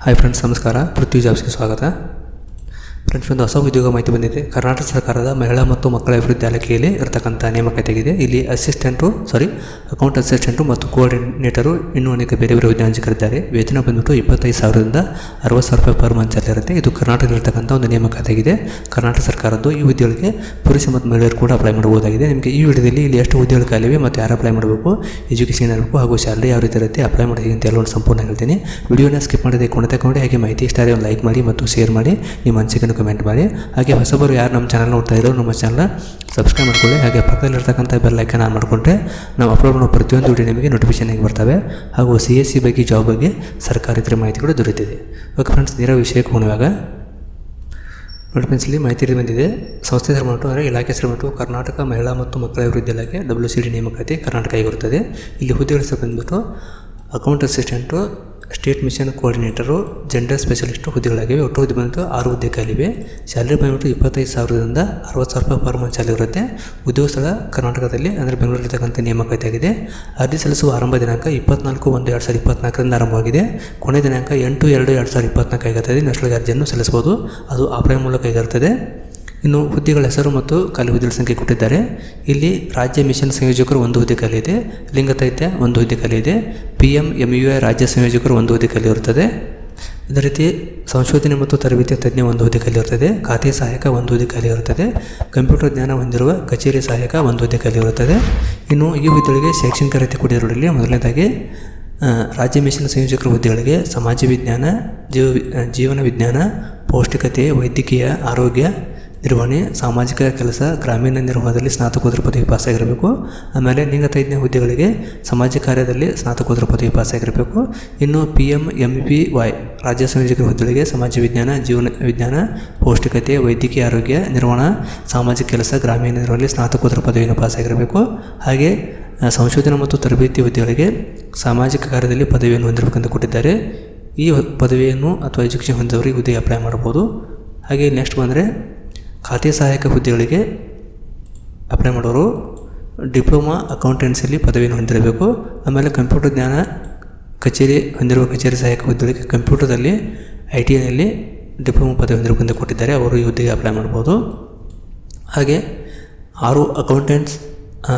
Hi friends ನಮಸ್ಕಾರ ಪೃಥ್ವಿ ಜಾಬ್ಸ್ಗೆ ಸ್ವಾಗತ friends, ಒಂದು ಹೊಸ ಉದ್ಯೋಗ ಮಾಹಿತಿ ಬಂದಿದೆ. ಕರ್ನಾಟಕ ಸರ್ಕಾರದ ಮಹಿಳಾ ಮತ್ತು ಮಕ್ಕಳ ಅಭಿವೃದ್ಧಿ ಇಲಾಖೆಯಲ್ಲಿ ಇರತಕ್ಕಂಥ ನೇಮಕಾತಿಯಾಗಿದೆ. ಇಲ್ಲಿ ಅಸಿಸ್ಟೆಂಟು ಸಾರಿ ಅಕೌಂಟ್ ಅಸಿಸ್ಟೆಂಟು ಮತ್ತು ಕೋಆರ್ಡಿನೇಟರು ಇನ್ನೂ ಅನೇಕ ಬೇರೆ ಬೇರೆ ಹುದ್ದೆ ಹಂಚಿಕೊಂಡಿದ್ದಾರೆ ವೇತನ ಬಂದ್ಬಿಟ್ಟು ಇಪ್ಪತ್ತೈದು ಸಾವಿರದಿಂದ ಅರವತ್ತು ಸಾವಿರ ರೂಪಾಯಿ ಪರ್ ಮಂತ್ ಇರುತ್ತೆ. ಇದು ಕರ್ನಾಟಕದಲ್ಲಿರ್ತಕ್ಕಂಥ ಒಂದು ನೇಮಕಾತಿಯಾಗಿದೆ. ಕರ್ನಾಟಕ ಸರ್ಕಾರದ್ದು ಈ ಹುದ್ದೆಗಳಿಗೆ ಪುರುಷ ಮತ್ತು ಮಹಿಳೆಯರು ಕೂಡ ಅಪ್ಲೈ ಮಾಡಬಹುದಾಗಿದೆ. ನಿಮಗೆ ಈ ವಿಡಿಯೋದಲ್ಲಿ ಇಲ್ಲಿ ಎಷ್ಟು ಹುದ್ದೆಗಳು ಕಾಲಿವೆ ಮತ್ತು ಯಾರು ಅಪ್ಲೈ ಮಾಡಬೇಕು ಎಜುಕೇಷನ್ ಇರಬೇಕು ಹಾಗೂ ಸ್ಯಾಲರಿ ಯಾವ ರೀತಿ ಇರುತ್ತೆ ಅಪ್ಲೈ ಮಾಡಿದೆ ಅಂತ ಎಲ್ಲವನ್ನು ಸಂಪೂರ್ಣ ಹೇಳ್ತೀನಿ. ವಿಡಿಯೋನ ಸ್ಕಿಪ್ ಮಾಡಿದೆ ಕೊಂಡು ತಗೊಂಡು, ಹಾಗೆ ಮಾಹಿತಿ ಇಷ್ಟ ಒಂದು ಲೈಕ್ ಮಾಡಿ ಮತ್ತು ಶೇರ್ ಮಾಡಿ. ನಿಮ್ಮ ಅನಿಸಿಕೆಯನ್ನು ಕಮೆಂಟ್ ಮಾಡಿ. ಹಾಗೆ ಹೊಸಬರು ಯಾರು ನಮ್ಮ ಚಾನಲ್ ನೋಡ್ತಾ ಇದ್ದರು ನಮ್ಮ ಚಾನಲ್ನ ಸಬ್ಸ್ಕ್ರೈಬ್ ಮಾಡ್ಕೊಳ್ಳಿ. ಹಾಗೆ ಪಕ್ಕದಲ್ಲಿರ್ತಕ್ಕಂಥ ಬೆಲ್ ಐಕನ್ ಆನ್ ಮಾಡಿಕೊಂಡ್ರೆ ನಾವು ಅಪ್ಲೋಡ್ ಮಾಡೋ ಪ್ರತಿಯೊಂದು ವಿಡಿಯೋ ನಿಮಗೆ ನೋಟಿಫಿಕೇಶನ್ ಆಗಿ ಬರ್ತವೆ. ಹಾಗೂ ಸಿ ಎಸ್ ಸಿ ಬಗ್ಗೆ ಜಾಬ್ ಬಗ್ಗೆ ಸರ್ಕಾರಿ ಇತರ ಮಾಹಿತಿ ಕೂಡ ದೊರೆತಿದೆ. ಓಕೆ ಫ್ರೆಂಡ್ಸ್ ನೇರ ವಿಷಯಕ್ಕೆ ಹೋಗುವಾಗ ನೋಡಿ ಫ್ರೆಂಡ್ಸ್ ಇಲ್ಲಿ ಮಾಹಿತಿ ಬಂದಿದೆ. ಸಂಸ್ಥೆ ಹೆಸರು ಅಂದರೆ ಇಲಾಖೆ ಹೆಸರು ಕರ್ನಾಟಕ ಮಹಿಳಾ ಮತ್ತು ಮಕ್ಕಳ ಅಭಿವೃದ್ಧಿ ಇಲಾಖೆ ಡಬ್ಲ್ಯೂ ಸಿ ಡಿ ನೇಮಕಾತಿ ಕರ್ನಾಟಕ ಆಗಿರುತ್ತದೆ. ಇಲ್ಲಿ ಹುದ್ದೆಗಳ ಹೆಸರು account assistant state mission coordinator, gender specialist ಹುದ್ದೆಗಳಾಗಿವೆ. ಒಟ್ಟು ಹುದ್ದೆ ಬಂದು ಆರು ಹುದ್ದೆ ಖಾಲಿವೆ. ಸ್ಯಾಲ್ರಿ ಬಂದ್ಬಿಟ್ಟು ಇಪ್ಪತ್ತೈದು ಸಾವಿರದಿಂದ ಅರವತ್ತು ಸಾವಿರ ರೂಪಾಯಿ ಪರ್ಮ ಚಾಲು ಇರುತ್ತೆ. ಉದ್ಯೋಗ ಸ್ಥಳ ಕರ್ನಾಟಕದಲ್ಲಿ, ಅಂದರೆ ಬೆಂಗಳೂರಲ್ಲಿರ್ತಕ್ಕಂಥ ನೇಮಕಾತಿ ಆಗಿದೆ ಅರ್ಜಿ ಸಲ್ಲಿಸುವ ಆರಂಭ ದಿನಾಂಕ ಇಪ್ಪತ್ನಾಲ್ಕು ಒಂದು ಎರಡು ಸಾವಿರದ ಇಪ್ಪತ್ನಾಲ್ಕರಿಂದ ಆರಂಭವಾಗಿದೆ. ಕೊನೆ ದಿನಾಂಕ ಎಂಟು ಎರಡು ಎರಡು ಸಾವಿರದ ಇಪ್ಪತ್ನಾಲ್ಕು ಆಗಿರ್ತದೆ ನಷ್ಟಗಳಿಗೆ ಅರ್ಜಿಯನ್ನು ಸಲ್ಲಿಸಬಹುದು. ಅದು ಆಫ್ಲೈನ್ ಮೂಲಕ ಆಗಿರುತ್ತದೆ ಇನ್ನು ಹುದ್ದೆಗಳ ಹೆಸರು ಮತ್ತು ಖಾಲಿ ಹುದ್ದೆಗಳ ಸಂಖ್ಯೆ ಕೊಟ್ಟಿದ್ದಾರೆ. ಇಲ್ಲಿ ರಾಜ್ಯ ಮಿಷನ್ ಸಂಯೋಜಕರು ಒಂದು ಹುದ್ದೆ ಖಾಲಿ ಇದೆ. ಲಿಂಗತೈತ್ಯ ಒಂದು ಹುದ್ದೆ ಖಾಲಿ P M M U I ರಾಜ್ಯ ಸಂಯೋಜಕರು ಒಂದು ಹುದ್ದೆ ಖಾಲಿ ಇರುತ್ತದೆ. ಇದೇ ರೀತಿ ಸಂಶೋಧನೆ ಮತ್ತು ತರಬೇತಿ ತಜ್ಞ ಒಂದು ಹುದ್ದೆ ಖಾಲಿ ಇರುತ್ತದೆ. ಖಾತೆ ಸಹಾಯಕ ಒಂದು ಹುದ್ದೆ ಖಾಲಿ ಇರುತ್ತದೆ. ಕಂಪ್ಯೂಟರ್ ಜ್ಞಾನ ಹೊಂದಿರುವ ಕಚೇರಿ ಸಹಾಯಕ ಒಂದು ಹುದ್ದೆ ಖಾಲಿ ಇರುತ್ತದೆ. ಇನ್ನು ಈ ಹುದ್ದೆಗಳಿಗೆ ಶೈಕ್ಷಣಿಕ ರೀತಿ ಕೊಟ್ಟಿರೋರಲ್ಲಿ ಮೊದಲನೇದಾಗಿ ರಾಜ್ಯ ಮಿಷನ್ ಸಂಯೋಜಕರ ಹುದ್ದೆಗಳಿಗೆ ಸಮಾಜ ವಿಜ್ಞಾನ, ಜೀವ, ಜೀವನ ವಿಜ್ಞಾನ, ಪೌಷ್ಟಿಕತೆ, ವೈದ್ಯಕೀಯ, ಆರೋಗ್ಯ ನಿರ್ವಹಣೆ, ಸಾಮಾಜಿಕ ಕೆಲಸ, ಗ್ರಾಮೀಣ ನಿರ್ವಹಣೆಯಲ್ಲಿ ಸ್ನಾತಕೋತ್ತರ ಪದವಿ ಪಾಸಾಗಿರಬೇಕು. ಆಮೇಲೆ ಲಿಂಗತೈಜ್ಞ ಹುದ್ದೆಗಳಿಗೆ ಸಮಾಜ ಕಾರ್ಯದಲ್ಲಿ ಸ್ನಾತಕೋತ್ತರ ಪದವಿ ಪಾಸಾಗಿರಬೇಕು. ಇನ್ನು P M M P Y ರಾಜ್ಯ ಸಂಯೋಜಕರ ಹುದ್ದೆಗಳಿಗೆ ಸಮಾಜ ವಿಜ್ಞಾನ, ಜೀವನ ವಿಜ್ಞಾನ, ಪೌಷ್ಟಿಕತೆ, ವೈದ್ಯಕೀಯ ಆರೋಗ್ಯ, ನಿರ್ವಹಣಾ, ಸಾಮಾಜಿಕ ಕೆಲಸ, ಗ್ರಾಮೀಣ ನಿರ್ವಹಣೆಯಲ್ಲಿ ಸ್ನಾತಕೋತ್ತರ ಪದವಿಯನ್ನು ಪಾಸಾಗಿರಬೇಕು. ಹಾಗೆ ಸಂಶೋಧನೆ ಮತ್ತು ತರಬೇತಿ ಹುದ್ದೆಗಳಿಗೆ ಸಾಮಾಜಿಕ ಕಾರ್ಯದಲ್ಲಿ ಪದವಿಯನ್ನು ಹೊಂದಿರಬೇಕೆಂದು ಕೊಟ್ಟಿದ್ದಾರೆ. ಈ ಪದವಿಯನ್ನು ಅಥವಾ ಎಜುಕೇಷನ್ ಹೊಂದಿದವರಿಗೆ ಹುದ್ದೆಗೆ ಅಪ್ಲೈ ಮಾಡ್ಬೋದು ಹಾಗೆ ನೆಕ್ಸ್ಟ್ ಬಂದರೆ ಖಾತೆ ಸಹಾಯಕ ಹುದ್ದೆಗಳಿಗೆ ಅಪ್ಲೈ ಮಾಡೋರು ಡಿಪ್ಲೊಮಾ ಅಕೌಂಟೆನ್ಸಿಯಲ್ಲಿ ಪದವಿಯನ್ನು ಹೊಂದಿರಬೇಕು. ಆಮೇಲೆ ಕಂಪ್ಯೂಟರ್ ಜ್ಞಾನ ಕಚೇರಿ ಹೊಂದಿರುವ ಕಚೇರಿ ಸಹಾಯಕ ಹುದ್ದೆಗಳಿಗೆ ಕಂಪ್ಯೂಟರ್ದಲ್ಲಿ ಐ ಟಿ ಐನಲ್ಲಿ ಡಿಪ್ಲೊಮಾ ಪದವಿ ಹೊಂದಿರಬೇಕಂತ ಕೊಟ್ಟಿದ್ದಾರೆ. ಅವರು ಈ ಹುದ್ದೆಗೆ ಅಪ್ಲೈ ಮಾಡ್ಬೋದು. ಹಾಗೆ ಆರು ಅಕೌಂಟೆಂಟ್ಸ್,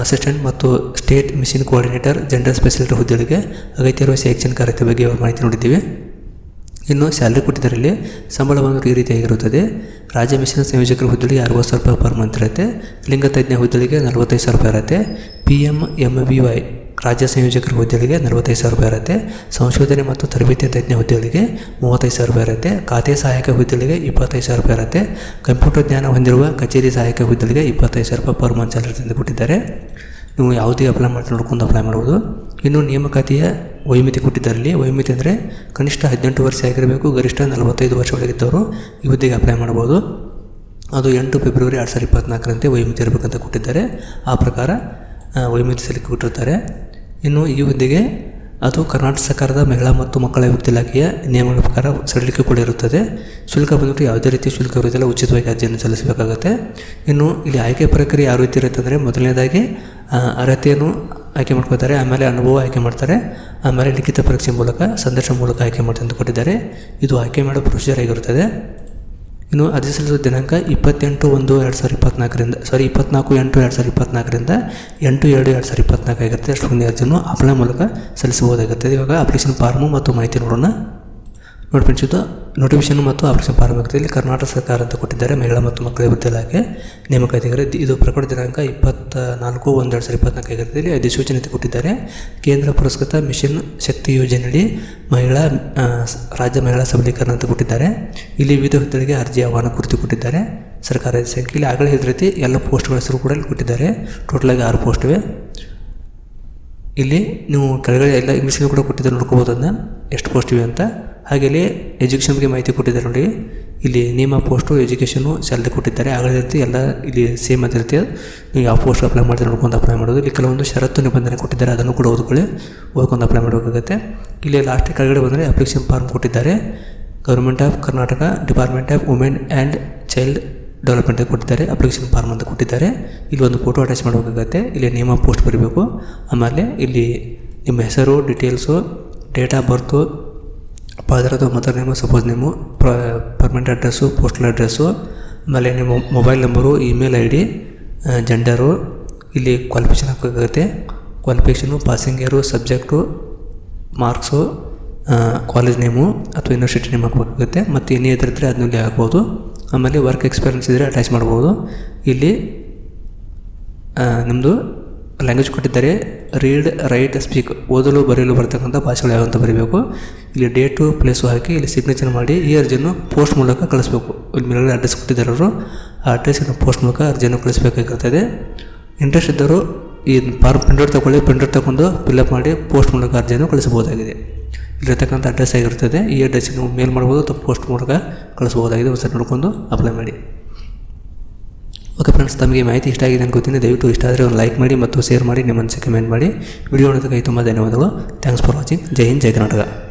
ಅಸಿಸ್ಟೆಂಟ್ ಮತ್ತು state mission coordinator general speciality ಹುದ್ದೆಗಳಿಗೆ ಅಗತ್ಯ ಇರುವ ಶೈಕ್ಷಣಿಕ ಅರ್ಹತೆ ಬಗ್ಗೆ ಮಾಹಿತಿ ನೋಡಿದ್ದೀವಿ. ಇನ್ನು ಸ್ಯಾಲ್ರಿ ಕೊಟ್ಟಿದ್ದರಲ್ಲಿ ಸಂಬಳವನ್ನು ಈ ರೀತಿಯಾಗಿರುತ್ತದೆ. ರಾಜ್ಯ ಮಿಷನ್ ಸಂಯೋಜಕರ ಹುದ್ದೆಗಳಿಗೆ ಅರವತ್ತು ಸಾವಿರ ರೂಪಾಯಿ ಪರ್ ಮಂತ್ ಇರುತ್ತೆ. ಲಿಂಗತಜ್ಞ ಹುದ್ದೆಗಳಿಗೆ ನಲವತ್ತೈದು ಸಾವಿರ ರೂಪಾಯಿ ಇರುತ್ತೆ. P M M B Y ರಾಜ್ಯ ಸಂಯೋಜಕರ ಹುದ್ದೆಗಳಿಗೆ ನಲವತ್ತೈದು ಸಾವಿರ ರೂಪಾಯಿ ಇರುತ್ತೆ. ಸಂಶೋಧನೆ ಮತ್ತು ತರಬೇತಿ ತಜ್ಞ ಹುದ್ದೆಗಳಿಗೆ ಮೂವತ್ತೈದು ಸಾವಿರ ರೂಪಾಯಿ ಇರುತ್ತೆ. ಖಾತೆ ಸಹಾಯಕ ಹುದ್ದೆಗಳಿಗೆ ಇಪ್ಪತ್ತೈದು ಸಾವಿರ ರೂಪಾಯಿ ಇರುತ್ತೆ. ಕಂಪ್ಯೂಟರ್ ಜ್ಞಾನ ಹೊಂದಿರುವ ಕಚೇರಿ ಸಹಾಯಕ ಹುದ್ದೆಗಳಿಗೆ ಇಪ್ಪತ್ತೈದು ಸಾವಿರ ರೂಪಾಯಿ ಪರ್ ಮಂತ್ ಸ್ಯಾಲರಿ ತಂದು ಕೊಟ್ಟಿದ್ದಾರೆ ನೀವು ಯಾವುದೇ ಅಪ್ಲೈ ಮಾಡ್ತಾ ನೋಡ್ಕೊಂಡು ಅಪ್ಲೈ ಮಾಡ್ಬೋದು. ಇನ್ನು ನೇಮಕಾತಿಯ ವೈಮಿತಿ ಕೊಟ್ಟಿದ್ದಾರೆ ವೈಮಿತಿ ಅಂದರೆ ಕನಿಷ್ಠ ಹದಿನೆಂಟು ವರ್ಷ ಆಗಿರಬೇಕು, ಗರಿಷ್ಠ ನಲವತ್ತೈದು ವರ್ಷ ಒಳಗಿದ್ದವರು ಈ ಹುದ್ದೆಗೆ ಅಪ್ಲೈ ಮಾಡ್ಬೋದು. ಅದು ಎಂಟು ಫೆಬ್ರವರಿ ಎರಡು ಸಾವಿರದ ಇಪ್ಪತ್ನಾಲ್ಕರಂತೆ ವೈಮಿತಿ ಇರಬೇಕಂತ ಕೊಟ್ಟಿದ್ದಾರೆ. ಆ ಪ್ರಕಾರ ವೈಮಿತಿ ಸಲ್ಲಿಕೆ ಕೊಟ್ಟಿರ್ತಾರೆ. ಇನ್ನು ಈ ಹುದ್ದೆಗೆ ಅದು ಕರ್ನಾಟಕ ಸರ್ಕಾರದ ಮಹಿಳಾ ಮತ್ತು ಮಕ್ಕಳ ಅಭಿವೃದ್ಧಿ ಇಲಾಖೆಯ ನಿಯಮಗಳ ಪ್ರಕಾರ ಸಡಿಲಿಕೆ ಕೂಡ ಇರುತ್ತದೆ. ಶುಲ್ಕ ಬಂದ್ಬಿಟ್ಟು ಯಾವುದೇ ರೀತಿ ಶುಲ್ಕ ಇರುವುದಿಲ್ಲ ಉಚಿತವಾಗಿ ಅರ್ಜಿಯನ್ನು ಸಲ್ಲಿಸಬೇಕಾಗುತ್ತೆ. ಇನ್ನು ಇಲ್ಲಿ ಆಯ್ಕೆ ಪ್ರಕ್ರಿಯೆ ಯಾವ ರೀತಿ ಇರುತ್ತೆ ಅಂದರೆ ಮೊದಲನೇದಾಗಿ ಅರ್ಹತೆಯನ್ನು ಆಯ್ಕೆ ಮಾಡ್ಕೋತಾರೆ ಆಮೇಲೆ ಅನುಭವ ಆಯ್ಕೆ ಮಾಡ್ತಾರೆ, ಆಮೇಲೆ ಲಿಖಿತ ಪರೀಕ್ಷೆ ಮೂಲಕ, ಸಂದರ್ಶನ ಮೂಲಕ ಆಯ್ಕೆ ಮಾಡ್ತಾರೆ ಅಂತ ಕೊಟ್ಟಿದ್ದಾರೆ. ಇದು ಆಯ್ಕೆ ಮಾಡೋ ಪ್ರೊಸೀಜರ್ ಆಗಿರುತ್ತದೆ. ಇನ್ನು ಅರ್ಜಿ ಸಲ್ಲಿಸುವ ದಿನಾಂಕ ಇಪ್ಪತ್ತೆಂಟು ಒಂದು ಎರಡು ಸಾವಿರದ ಇಪ್ಪತ್ನಾಲ್ಕರಿಂದ ಸಾರಿ ಇಪ್ಪತ್ನಾಲ್ಕು ಎಂಟು ಎರಡು ಸಾವಿರದ ಇಪ್ಪತ್ನಾಲ್ಕರಿಂದ ಎಂಟು ಎರಡು ಎರಡು ಸಾವಿರದ ಇಪ್ಪತ್ನಾಲ್ಕು ಆಗಿರುತ್ತೆ. ಅಷ್ಟು ಮುಂದೆ ಅರ್ಜಿಯನ್ನು ಅಪ್ಲೈ ಮೂಲಕ ಸಲ್ಲಿಸಬಹುದಾಗಿರ್ತದೆ ಇವಾಗ ಅಪ್ಲಿಕೇಶನ್ ಫಾರ್ಮು ಮತ್ತು ಮಾಹಿತಿ ನೋಡೋಣ. ನೋಡಿ ಫ್ರೆಂಡ್ಸ್ ಇದು ನೋಟಿಫಿಕೇಶನ್ ಮತ್ತು ಆಪರೇಷನ್ ಪ್ರಾರಂಭದಲ್ಲಿ ಕರ್ನಾಟಕ ಸರ್ಕಾರ ಅಂತ ಕೊಟ್ಟಿದ್ದಾರೆ, ಮಹಿಳಾ ಮತ್ತು ಮಕ್ಕಳ ಅಭಿವೃದ್ಧಿ ಇಲಾಖೆ ನೇಮಕಾತಿಗಾರ ಇದು ಪ್ರಕಟ ದಿನಾಂಕ ಇಪ್ಪತ್ತ ನಾಲ್ಕು ಒಂದು ಎರಡು ಸಾವಿರದ ಇಪ್ಪತ್ನಾಲ್ಕು ಇಲ್ಲಿ ಅಧಿಸೂಚನೆ ಕೊಟ್ಟಿದ್ದಾರೆ. ಕೇಂದ್ರ ಪುರಸ್ಕೃತ ಮಿಷನ್ ಶಕ್ತಿ ಯೋಜನೆಯಲ್ಲಿ ಮಹಿಳಾ ರಾಜ್ಯ ಮಹಿಳಾ ಸಬಲೀಕರಣ ಅಂತ ಕೊಟ್ಟಿದ್ದಾರೆ. ಇಲ್ಲಿ ವಿವಿಧ ಹುದ್ದೆಗಳಿಗೆ ಅರ್ಜಿ ಆಹ್ವಾನ ಕುರಿತು ಕೊಟ್ಟಿದ್ದಾರೆ. ಸರ್ಕಾರದ ಸಂಖ್ಯೆ. ಇಲ್ಲಿ ಆಗಲೇ ಇದ್ರ ರೀತಿ ಎಲ್ಲ ಪೋಸ್ಟ್ಗಳ ಹೆಸರು ಕೂಡ ಇಲ್ಲಿ ಕೊಟ್ಟಿದ್ದಾರೆ. ಟೋಟಲಾಗಿ ಆರು ಪೋಸ್ಟ್ ಇವೆ. ಇಲ್ಲಿ ನೀವು ಕೆಳಗಡೆ ಎಲ್ಲ ಮಿಷನ್ ಕೂಡ ಕೊಟ್ಟಿದ್ದಾರೆ ನೋಡ್ಕೋಬೋದು ಅದನ್ನ. ಎಷ್ಟು ಪೋಸ್ಟ್ ಇವೆ ಅಂತ. ಹಾಗೆ ಇಲ್ಲಿ ಎಜುಕೇಷನ್ ಮಾಹಿತಿ ಕೊಟ್ಟಿದ್ದಾರೆ ನೋಡಿ. ಇಲ್ಲಿ ನೇಮ ಪೋಸ್ಟು ಎಜುಕೇಷನು ಸ್ಯಾಲ್ರಿ ಕೊಟ್ಟಿದ್ದಾರೆ. ಆಗಲೇ ರೀತಿ ಎಲ್ಲ ಇಲ್ಲಿ ಸೇಮ್ ಅದಿರುತ್ತೆ ನೀವು ಯಾವ ಪೋಸ್ಟ್ ಅಪ್ಲೈ ಮಾಡಿದ್ರೆ ನೋಡ್ಕೊಂಡು ಅಪ್ಲೈ ಮಾಡೋದು. ಇಲ್ಲಿ ಕೆಲವೊಂದು ಷರತ್ತು ನಿಬಂಧನೆ ಕೊಟ್ಟಿದ್ದಾರೆ, ಅದನ್ನು ಕೂಡ ಓದ್ಕೊಳ್ಳಿ. ಓದ್ಕೊಂಡು ಅಪ್ಲೈ ಮಾಡಬೇಕಾಗುತ್ತೆ. ಇಲ್ಲಿ ಲಾಸ್ಟ್ ಕೆಳಗಡೆ ಬಂದರೆ ಅಪ್ಲಿಕೇಶನ್ ಫಾರ್ಮ್ ಕೊಟ್ಟಿದ್ದಾರೆ. Government of Karnataka department of women and child development ಕೊಟ್ಟಿದ್ದಾರೆ. ಅಪ್ಲಿಕೇಶನ್ ಫಾರ್ಮ್ ಅಂತ ಕೊಟ್ಟಿದ್ದಾರೆ. ಇಲ್ಲಿ ಒಂದು ಫೋಟೋ ಅಟ್ಯಾಚ್ ಮಾಡಬೇಕಾಗತ್ತೆ. ಇಲ್ಲಿ ನೇಮ್ ಆಫ್ ಪೋಸ್ಟ್ ಬರಬೇಕು. ಆಮೇಲೆ ಇಲ್ಲಿ ನಿಮ್ಮ ಹೆಸರು details date of birth father ಅಥವಾ mother name, spouse name permanent address postal address ಆಮೇಲೆ ನಿಮ್ಮ mobile number email I D gender ಇಲ್ಲಿ ಕ್ವಾಲಿಫಿಕೇಷನ್ ಹಾಕಬೇಕಾಗುತ್ತೆ qualification passing year subject marks college name ಅಥವಾ ಯೂನಿವರ್ಸಿಟಿ ನೇಮ್ ಹಾಕಬೇಕಾಗುತ್ತೆ. ಮತ್ತು ಇನ್ನೇ ಇದ್ರಿದ್ರೆ ಅದನ್ನ ಇಲ್ಲಿ ಹಾಕ್ಬೋದು. ಆಮೇಲೆ ವರ್ಕ್ ಎಕ್ಸ್ಪೀರಿಯನ್ಸ್ ಇದ್ದರೆ ಅಟ್ಯಾಚ್ ಮಾಡ್ಬೋದು. ಇಲ್ಲಿ ನಿಮ್ಮದು ಲ್ಯಾಂಗ್ವೇಜ್ ಕೊಟ್ಟಿದ್ದಾರೆ. ರೀಡ್ ರೈಟ್ ಸ್ಪೀಕ್ ಓದಲು, ಬರೆಯಲು ಬರ್ತಕ್ಕಂಥ ಭಾಷೆಗಳು ಯಾವ ಅಂತ ಬರೀಬೇಕು. ಇಲ್ಲಿ ಡೇಟು ಪ್ಲೇಸು ಹಾಕಿ ಇಲ್ಲಿ ಸಿಗ್ನೇಚರ್ ಮಾಡಿ ಈ ಅರ್ಜಿಯನ್ನು ಪೋಸ್ಟ್ ಮೂಲಕ ಕಳಿಸ್ಬೇಕು. ಇಲ್ಲಿ ಮೇಲೆ ಅಡ್ರೆಸ್ ಕೊಟ್ಟಿದ್ದಾರೆ ಅವರು. ಆ ಅಡ್ರೆಸ್ಸನ್ನು ಪೋಸ್ಟ್ ಮೂಲಕ ಅರ್ಜಿಯನ್ನು ಕಳಿಸಬೇಕಾಗಿರ್ತದೆ ಇಂಟ್ರೆಸ್ಟ್ ಇದ್ದರು ಈ ಫಾರ್ಮ್ ಪ್ರಿಂಟೌಟ್ ತೊಗೊಳ್ಳಿ ಪ್ರಿಂಟೌಟ್ ತೊಗೊಂಡು ಫಿಲ್ಅಪ್ ಮಾಡಿ ಪೋಸ್ಟ್ ಮೂಲಕ ಅರ್ಜಿಯನ್ನು ಕಳಿಸಬಹುದಾಗಿದೆ. ಇಲ್ಲಿರ್ತಕ್ಕಂಥ ಅಡ್ರೆಸ್ ಆಗಿರ್ತದೆ ಈ ಅಡ್ರೆಸ್ಸಿಗೆ ಮೇಲ್ ಮಾಡ್ಬೋದು ಅಥವಾ ಪೋಸ್ಟ್ ಮೂಲಕ ಕಳಿಸ್ಬೋದಾಗಿದೆ ಒಂದ್ಸರಿ ನೋಡ್ಕೊಂಡು ಅಪ್ಲೈ ಮಾಡಿ. ಓಕೆ ಫ್ರೆಂಡ್ಸ್ ತಮಗೆ ಮಾಹಿತಿ ಇಷ್ಟ ಆಗಿದೆ ಅನ್ಕೋತೀನಿ ದಯವಿಟ್ಟು ಇಷ್ಟ ಆದರೆ ಒಂದು ಲೈಕ್ ಮಾಡಿ ಮತ್ತು ಶೇರ್ ಮಾಡಿ, ನಿಮ್ಮ ಮನಸ್ಸಿಗೆ ಕಮೆಂಟ್ ಮಾಡಿ. ವಿಡಿಯೋ ನೋಡೋದಕ್ಕೆ ತುಂಬ ಧನ್ಯವಾದಗಳು. ಥ್ಯಾಂಕ್ಸ್ ಫಾರ್ ವಾಚಿಂಗ್ ಜೈ ಹಿಂದ್, ಜೈ ಕರ್ನಾಟಕ.